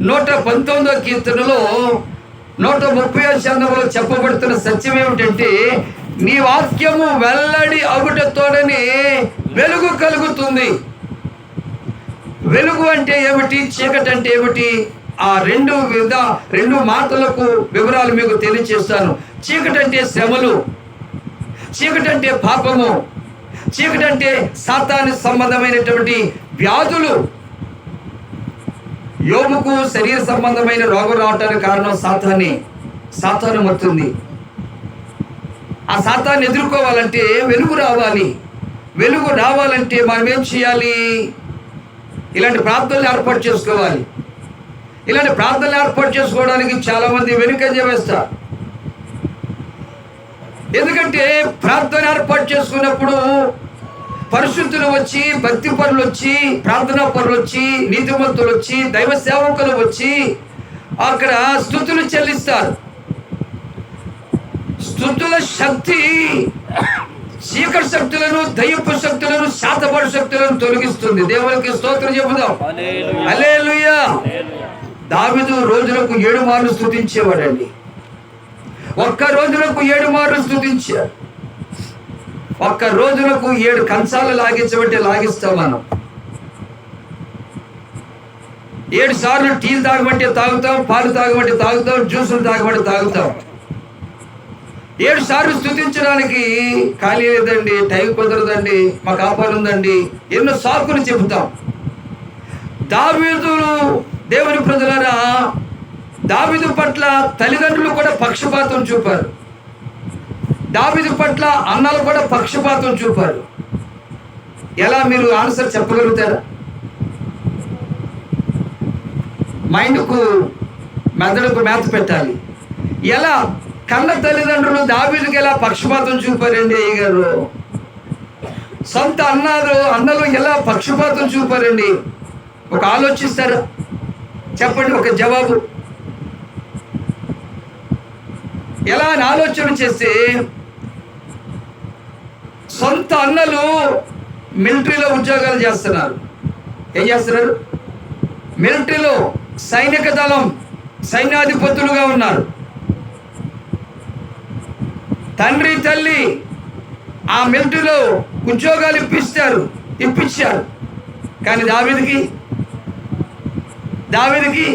నూట పంతొమ్మిదో కీర్తనలో నూట ముప్పై చందంలో చెప్పబడుతున్న సత్యం ఏమిటంటే నీ వాక్యము వెల్లడి అగుటతోడని వెలుగు కలుగుతుంది. వెలుగు అంటే ఏమిటి? చీకటి అంటే ఏమిటి? ఆ రెండు వివిధ రెండు మాటలకు వివరాలు మీకు తెలియచేస్తాను. చీకటి అంటే శ్రమలు చీకటి అంటే పాపము చీకటి అంటే సాతానికి సంబంధమైనటువంటి వ్యాధులు యోగుకు శరీర సంబంధమైన రోగం రావటానికి కారణం సాతాన్ని సాతాను మత్తుంది. ఆ సాతాన్ని ఎదుర్కోవాలంటే వెలుగు రావాలి. వెలుగు రావాలంటే మనం ఏం చేయాలి? ఇలాంటి ప్రార్థనలు ఏర్పాటు చేసుకోవాలి. ఇలాంటి ప్రార్థనలు ఏర్పాటు చేసుకోవడానికి చాలామంది వెనుక వెనుకంజ వేస్తారు. ఎందుకంటే ప్రార్థన ఏర్పాటు చేసుకున్నప్పుడు పరిశుద్ధులు వచ్చి భక్తి పరులు వచ్చి ప్రార్థనా పరులు వచ్చి నీతిమంతులు వచ్చి దైవ సేవకులు వచ్చి అక్కడ స్థుతులు చెల్లిస్తారు. స్థుతుల శక్తి చీకటి శక్తులను దయ్యపు శక్తులను శాతపడు శక్తులను తొలగిస్తుంది. దేవునికి స్తోత్రం చెబుదాం. అలేలుయా దావిదు రోజులకు ఏడు మార్లు స్థుతించేవాడండి. ఒక్క రోజులకు ఏడు మార్లు స్థుతించారు ఒక్క రోజులకు ఏడు కంచాలు లాగించబట్టి లాగిస్తాం మనం ఏడు సార్లు టీలు తాగమంటే తాగుతాం పాలు తాగమంటే తాగుతాం జ్యూసులు తాగమంటే తాగుతాం. ఏడు సార్లు స్థుతించడానికి ఖాళీ లేదండి టైం కుదరదండి మాకు ఆపాలు ఉందండి ఎన్నో సాకులు చెబుతాం. దావీదులు దేవుని ప్రజలారా దావీదు పట్ల తల్లిదండ్రులు కూడా పక్షపాతం చూపారు. దావీదు పట్ల అన్నలు కూడా పక్షపాతం చూపారు. ఎలా మీరు ఆన్సర్ చెప్పగలుగుతారా? మైండ్కు మెదడుకు మేత పెట్టాలి. ఎలా? కన్న తల్లిదండ్రులు దావీదుకి ఎలా పక్షపాతం చూపారండి అయ్య గారు సొంత అన్నారు అన్నలు ఎలా పక్షపాతం చూపారండి? ఒక ఆలోచిస్తారు? చెప్పండి ఒక జవాబు. ఎలా అని ఆలోచన చేస్తే సొంత అన్నలు మిలిటరీలో ఉద్యోగాలు చేస్తున్నారు. ఏం చేస్తున్నారు? మిలిటరీలో సైనిక దళం సైన్యాధిపతులుగా ఉన్నారు. తండ్రి తల్లి ఆ మిలిటరీలో ఉద్యోగాలు ఇప్పిస్తారు ఇప్పించారు. కానీ దావిదికి దావిదికి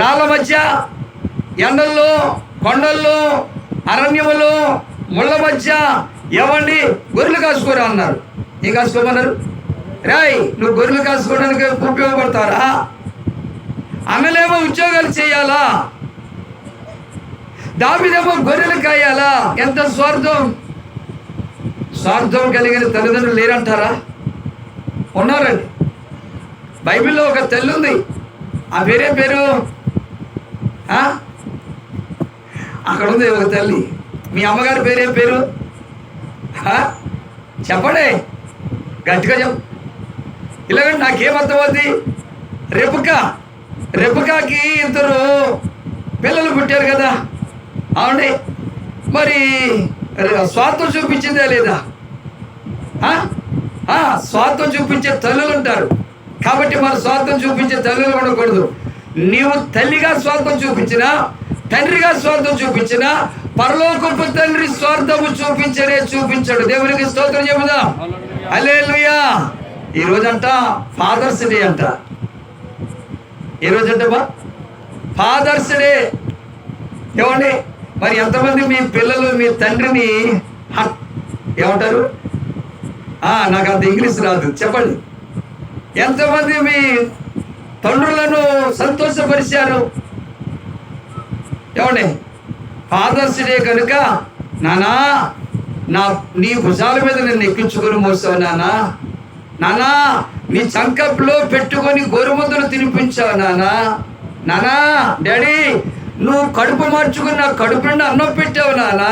రాళ్ళ మధ్య ఎండల్లో కొండల్లో అరణ్యములో ముళ్ళ మధ్య ఏమండి? గొర్రెలు కాసుకోరా అన్నారు. ఏం కాసుకోమన్నారు రాయ్ నువ్వు గొర్రెలు కాసుకోవడానికి ఉపయోగపడతారా? అన్నలేమో ఉద్యోగాలు చేయాలా? దావిదేమో గొర్రెలు కాయాలా? ఎంత స్వార్థం? స్వార్థం కలిగిన తల్లిదండ్రులు లేరంటారా? ఉన్నారండి. బైబిల్లో ఒక తల్లి ఉంది. ఆ పేరే పేరు? అక్కడ ఉంది ఒక తల్లి. మీ అమ్మగారి పేరేం పేరు? చెప్పండి. గట్టిగా చెప్పు. ఇలాగంటే నాకేమర్థమవుద్ది రెపుక? రెపుకాకి ఇద్దరు పిల్లలు పుట్టారు కదా. అవునండి. మరి స్వార్థం చూపించిందా లేదా? స్వార్థం చూపించే తల్లులు ఉంటారు. కాబట్టి మన స్వార్థం చూపించే తల్లులు ఉండకూడదు. నీవు తల్లిగా స్వార్థం చూపించినా తండ్రిగా స్వార్థం చూపించినా పరలోకపు తండ్రి స్వార్థము చూపించడే చూపించాడు. దేవునికి స్తోత్రం చెబుదాం? అలేలుయా ఈ రోజంట ఫాదర్స్ డే అంట. ఏ రోజంటమ్మా ఫాదర్స్ డే. ఏమండి? మరి ఎంతమంది మీ పిల్లలు మీ తండ్రిని ఏమంటారు? నాకు అంత ఇంగ్లీష్ రాదు. చెప్పండి. ఎంతమంది మీ తండ్రులను సంతోషపరిచారు? ఏమండి? ఫాదర్స్ డే కనుక నానా నా నీ భుజాల మీద నేను ఎక్కించుకొని మోసావు నానా. నానా నీ చంకప్లో పెట్టుకొని గోరుముద్దలు తినిపించావు నానా. నానా డాడీ నువ్వు కడుపు మార్చుకుని నా కడుపు నుండి అన్నం పెట్టావు నానా.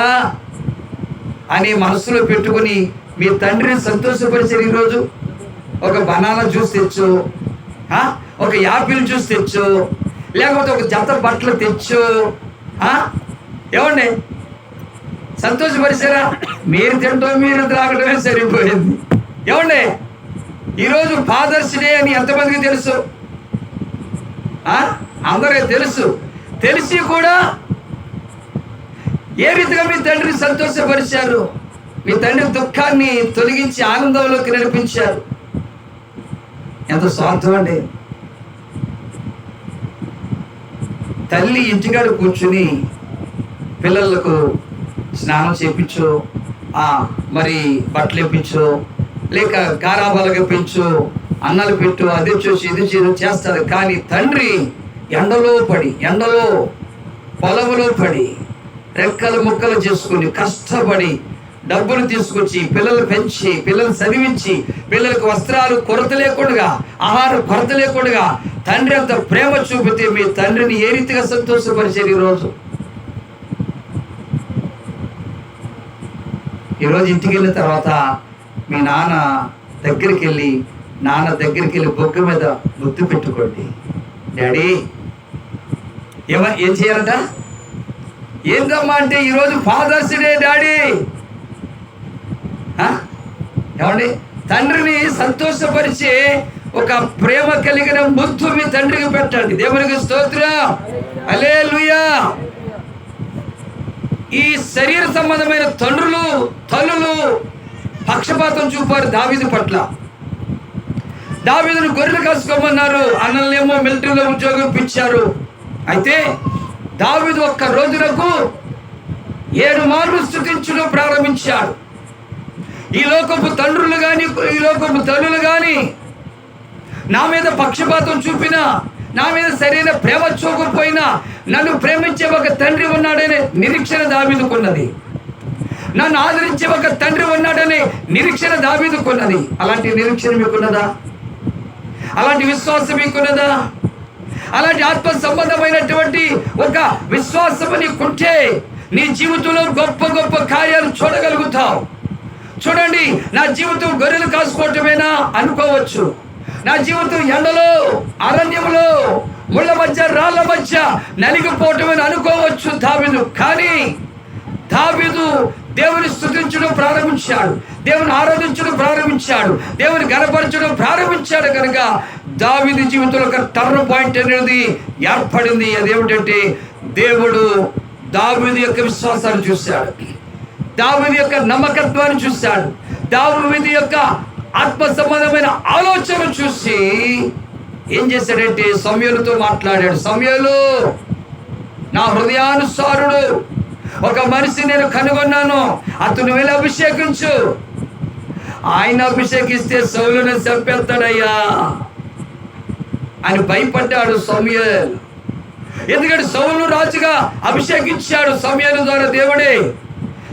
అని మనసులో పెట్టుకుని మీ తండ్రిని సంతోషపరిచారు ఈరోజు ఒక బనానా జ్యూస్ తెచ్చు ఒక యాపిల్ జ్యూస్ తెచ్చు లేకపోతే ఒక జత బట్టలు తెచ్చు ఏమండి? సంతోషపరిచారా మీరు తింటాం మీరు త్రాగడమే సరిపోయింది. ఏమండి? ఈరోజు ఫాదర్స్ డే అని ఎంతమందికి తెలుసు? ఆ? అందరికీ తెలుసు. తెలిసి కూడా ఏ రీతిగా మీ తండ్రిని సంతోషపరిచారు? మీ తండ్రి దుఃఖాన్ని తొలగించి ఆనందంలోకి నడిపించారు. ఎంత స్వార్థం అండి. తల్లి ఇంటికాడ కూర్చుని పిల్లలకు స్నానం చేపించు మరి బట్టలు ఇప్పించు లేక గారాబాలుగా పెంచు అన్నాలు పెట్టు అది చూసి ఇది చేసి చేస్తారు. కానీ తండ్రి ఎండలో పడి ఎండలో పొలములో పడి రెక్కలు ముక్కలు చేసుకుని కష్టపడి డబ్బులు తీసుకొచ్చి పిల్లలు పెంచి పిల్లలు చదివించి పిల్లలకు వస్త్రాలు కొరత లేకుండా ఆహారం కొరత లేకుండా తండ్రి అంత ప్రేమ చూపితే మీ తండ్రిని ఏ రీతిగా సంతోషపరిచేది ఈరోజు ఈరోజు ఇంటికి వెళ్ళిన తర్వాత మీ నాన్న దగ్గరికి వెళ్ళి నాన్న దగ్గరికి వెళ్ళి బొగ్గ మీద ముద్దు పెట్టుకోండి. డాడీ ఏమ ఏం చేయాలంట? ఏందమ్మా అంటే ఈరోజు ఫాదర్స్ డే డాడీ. ఆ? ఏమండి? తండ్రిని సంతోషపరిచే ఒక ప్రేమ కలిగిన ముద్దు మీ తండ్రికి పెట్టండి. దేవునికి స్తోత్రం. అలే ఈ శరీర సంబంధమైన తండ్రులు తల్లులు పక్షపాతం చూపారు దావీదు పట్ల. దావీదును గొర్రెలు కాసుకోమన్నారు అన్నలేమో మిలిటరీలో ఉద్యోగం ఇప్పించారు అయితే దావీదు ఒక్క రోజులకు ఏడు మార్లు స్థుతించడం ప్రారంభించాడు. ఈ లోకపు తండ్రులు కానీ ఈ లోకపు తల్లులు కానీ నా మీద పక్షపాతం చూపినా నా మీద సరైన ప్రేమ చూపకపోయినా నన్ను ప్రేమించే ఒక తండ్రి ఉన్నాడనే నిరీక్షణ దాబీదుకున్నది నన్ను ఆదరించే ఒక తండ్రి ఉన్నాడనే నిరీక్షణ దాబీదుకున్నది అలాంటి నిరీక్షణ మీకున్నదా? అలాంటి విశ్వాసం మీకున్నదా? అలాంటి ఆత్మ సంబంధమైనటువంటి ఒక విశ్వాసం నీకుంటే నీ జీవితంలో గొప్ప గొప్ప కార్యాలు చూడగలుగుతావు. చూడండి నా జీవితం గొర్రెలు కాసుకోవటమేనా? అనుకోవచ్చు. నా జీవితం ఎండలో అరణ్యములో ముళ్ళ మధ్య రాళ్ళ మధ్య నలిగిపోవటమని అనుకోవచ్చు దావిదు. కానీ దావిదు దేవుని స్థుతించడం ప్రారంభించాడు. దేవుని ఆరాధించడం ప్రారంభించాడు. దేవుని గనపరచడం ప్రారంభించాడు కనుక దావిది జీవితంలో ఒక టర్న్ పాయింట్ అనేది ఏర్పడింది. అదేమిటంటే దేవుడు దావిది యొక్క విశ్వాసాన్ని చూశాడు. దావిది యొక్క నమ్మకత్వాన్ని చూశాడు. దావిది యొక్క ఆత్మ సంబంధమైన ఆలోచన చూసి ఏం చేశాడంటే సమయలతో మాట్లాడాడు. సమయలు నా హృదయానుసారుడు ఒక మనిషి నేను కనుగొన్నాను. అతను వెళ్ళి అభిషేకించు. ఆయన అభిషేకిస్తే సౌలుని చంపేస్తాడయ్యా అని భయపడ్డాడు సమయల్. ఎందుకంటే సౌలు రాజుగా అభిషేకించాడు సమయాల ద్వారా దేవుడే.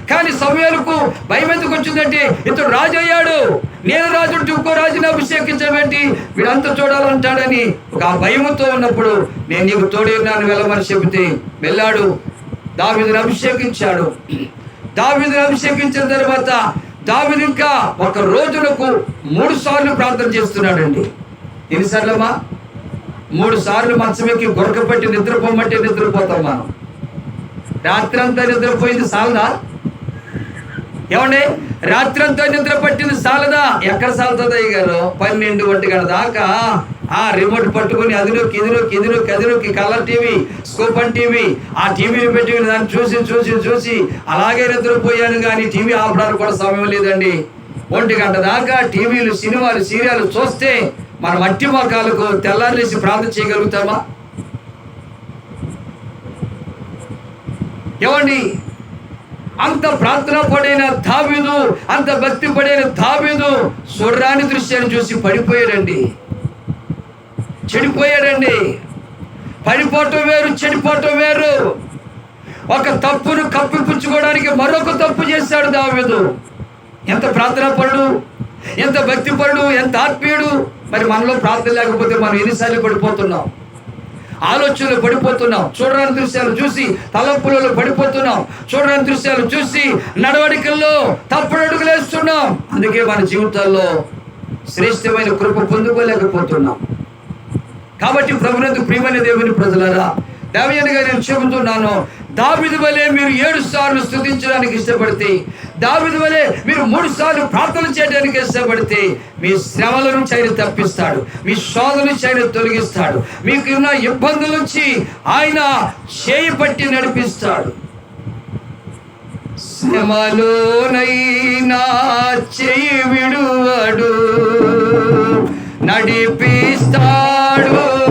కానీ సమయాలకు భయం ఎందుకు వచ్చిందంటే ఇతడు రాజు అయ్యాడు. నేను రాజు ఇంకో రాజుని అభిషేకించడం వీడంతా చూడాలంటాడని ఒక భయముతో ఉన్నప్పుడు నేను నీకు తోడే ఉన్నాను వెళ్ళమని చెబితే వెళ్ళాడు. దావిదిని అభిషేకించాడు. దావిదిని అభిషేకించిన తర్వాత దావీదు ఇంకా ఒక రోజులకు మూడు సార్లు ప్రార్థన చేస్తున్నాడండి. ఎన్నిసార్లమ్మా? మూడు సార్లు మంచం ఎక్కి గొరక పెట్టి నిద్రపోమంటే నిద్రపోతాం మనం. రాత్రి అంతా నిద్రపోయింది సాలదా? ఏమండి? రాత్రంతా నిద్ర పట్టింది సాలదా? ఎక్కడ సాలుతుంది అయ్య గారు? పన్నెండు ఒంటి గంట దాకా ఆ రిమోట్ పట్టుకుని అదిలోకి ఇదిలోకి ఇదిలోకి అదిలోకి కలర్ టీవీ స్కూపన్ టీవీ ఆ టీవీని పెట్టుకుని దాన్ని చూసి చూసి చూసి అలాగే నిద్రపోయాను కానీ టీవీ ఆపడానికి కూడా సమయం లేదండి. ఒంటి గంట దాకా టీవీలు సినిమాలు సీరియల్ చూస్తే మన మట్టి మొక్కలకు తెల్లారేసి ప్రార్థన చేయగలుగుతామా? ఏమండి? అంత ప్రార్థన పడిన దావీదు అంత భక్తి పడిన దావీదు చూడరాని దృశ్యాన్ని చూసి పడిపోయాడండి. చెడిపోయాడండి. పడిపోవటం వేరు చెడిపోవటం వేరు. ఒక తప్పును కప్పిపుచ్చుకోవడానికి మరొక తప్పు చేశాడు దావీదు. ఎంత ప్రార్థన పరుడు ఎంత భక్తి పరుడు ఎంత ఆత్మీయుడు. మరి మనలో ప్రార్థన లేకపోతే మనం ఎన్నిసార్లు పడిపోతున్నాం? ఆలోచనలు పడిపోతున్నాం. చూడరాని దృశ్యాలు చూసి తలంపులలో పడిపోతున్నాం. చూడరాని దృశ్యాలు చూసి నడవడికల్లో తప్పుడు అడుగులేస్తున్నాం అందుకే మన జీవితాల్లో శ్రేష్టమైన కృప పొందుకోలేకపోతున్నాం. కాబట్టి ప్రభునందు ప్రియమైన దేవుని ప్రజలారా గారు నేను చెబుతున్నాను దావిది వలె మీరు ఏడు సార్లు స్థుతించడానికి ఇష్టపడితే దావిది వలె మీరు మూడు సార్లు ప్రార్థన చేయడానికి ఇష్టపడితే మీ శ్రమల నుంచి ఆయన తప్పిస్తాడు. మీ శోధ నుంచి ఆయన తొలగిస్తాడు. మీకు ఉన్న ఇబ్బందుల నుంచి ఆయన చేయి పట్టి నడిపిస్తాడు. శ్రమలోనైనా చేయి విడువడు. నడిపిస్తాడు.